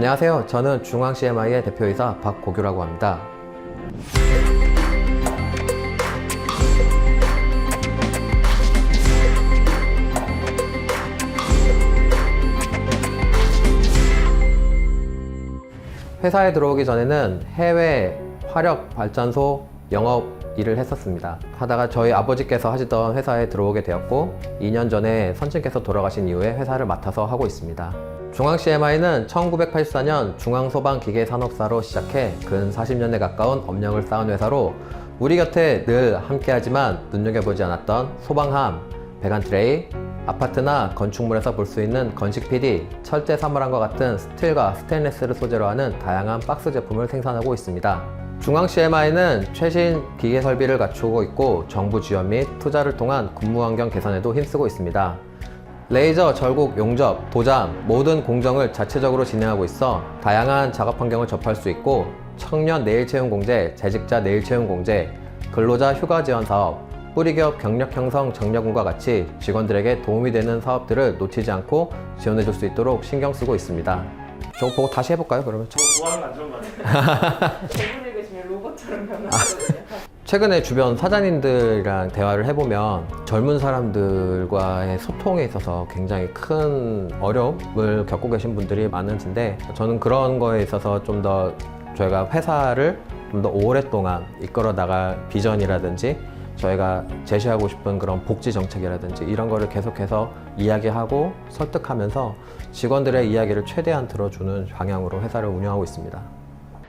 안녕하세요. 저는 중앙 CMI의 대표이사 박고규라고 합니다. 회사에 들어오기 전에는 해외 화력 발전소 영업 일을 했었습니다. 하다가 저희 아버지께서 하시던 회사에 들어오게 되었고 2년 전에 선친께서 돌아가신 이후에 회사를 맡아서 하고 있습니다. 중앙 CMI는 1984년 중앙소방기계산업사로 시작해 근 40년에 가까운 업력을 쌓은 회사로 우리 곁에 늘 함께하지만 눈여겨보지 않았던 소방함, 배관 트레이, 아파트나 건축물에서 볼 수 있는 건식 PD, 철제 사물함과 같은 스틸과 스테인레스를 소재로 하는 다양한 박스 제품을 생산하고 있습니다. 중앙 CMI는 최신 기계 설비를 갖추고 있고 정부 지원 및 투자를 통한 근무 환경 개선에도 힘쓰고 있습니다. 레이저, 절곡, 용접, 도장 모든 공정을 자체적으로 진행하고 있어 다양한 작업 환경을 접할 수 있고 청년 내일 채용 공제, 재직자 내일 채용 공제, 근로자 휴가 지원 사업, 뿌리기업 경력 형성 정력군과 같이 직원들에게 도움이 되는 사업들을 놓치지 않고 지원해 줄 수 있도록 신경 쓰고 있습니다. 저거 보고 다시 해볼까요, 그러면? 저 좋아하는 안 좋은 거 같아요. 대본 읽으시면 로봇처럼 변하거든요. 최근에 주변 사장님들이랑 대화를 해보면 젊은 사람들과의 소통에 있어서 굉장히 큰 어려움을 겪고 계신 분들이 많으신데 저는 그런 거에 있어서 좀 더 저희가 회사를 좀 더 오랫동안 이끌어 나갈 비전이라든지 저희가 제시하고 싶은 그런 복지 정책이라든지 이런 거를 계속해서 이야기하고 설득하면서 직원들의 이야기를 최대한 들어주는 방향으로 회사를 운영하고 있습니다.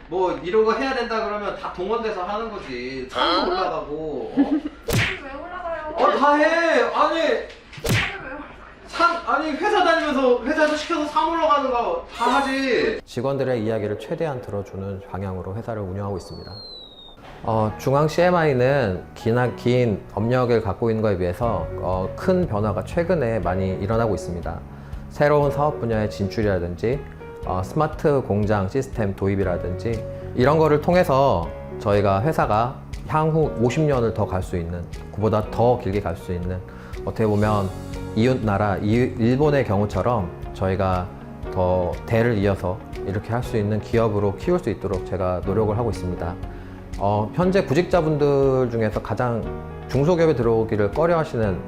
뭐 이런 거 해야 된다 그러면 다 동원돼서 하는 거지. 산도 올라가고. 왜 올라가요? 어, 다 해. 아니, 왜 올라가요? 산 아니 회사 다니면서 회사에서 시켜서 산 올라가는 거 다 하지. 직원들의 이야기를 최대한 들어주는 방향으로 회사를 운영하고 있습니다. 어, 중앙 CMI는 기나 긴 업력을 갖고 있는 것에 비해서 어, 큰 변화가 최근에 많이 일어나고 있습니다. 새로운 사업 분야의 진출이라든지 어, 스마트 공장 시스템 도입이라든지 이런 거를 통해서 저희가 회사가 향후 50년을 더 갈 수 있는 그보다 더 길게 갈 수 있는 어떻게 보면 이웃 나라 이- 일본의 경우처럼 저희가 더 대를 이어서 이렇게 할 수 있는 기업으로 키울 수 있도록 제가 노력을 하고 있습니다. 어, 현재 구직자분들 중에서 가장 중소기업에 들어오기를 꺼려 하시는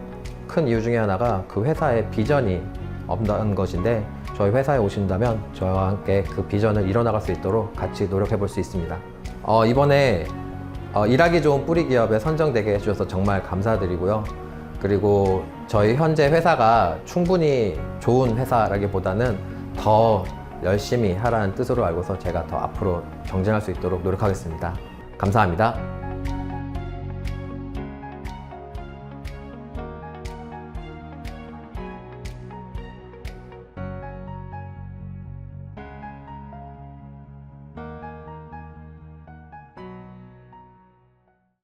큰 이유 중에 하나가 그 회사의 비전이 없다는 것인데 저희 회사에 오신다면 저와 함께 그 비전을 이뤄나갈 수 있도록 같이 노력해 볼 수 있습니다. 어, 이번에 어, 일하기 좋은 뿌리 기업에 선정되게 해주셔서 정말 감사드리고요. 그리고 저희 현재 회사가 충분히 좋은 회사라기보다는 더 열심히 하라는 뜻으로 알고서 제가 더 앞으로 경쟁할 수 있도록 노력하겠습니다. 감사합니다.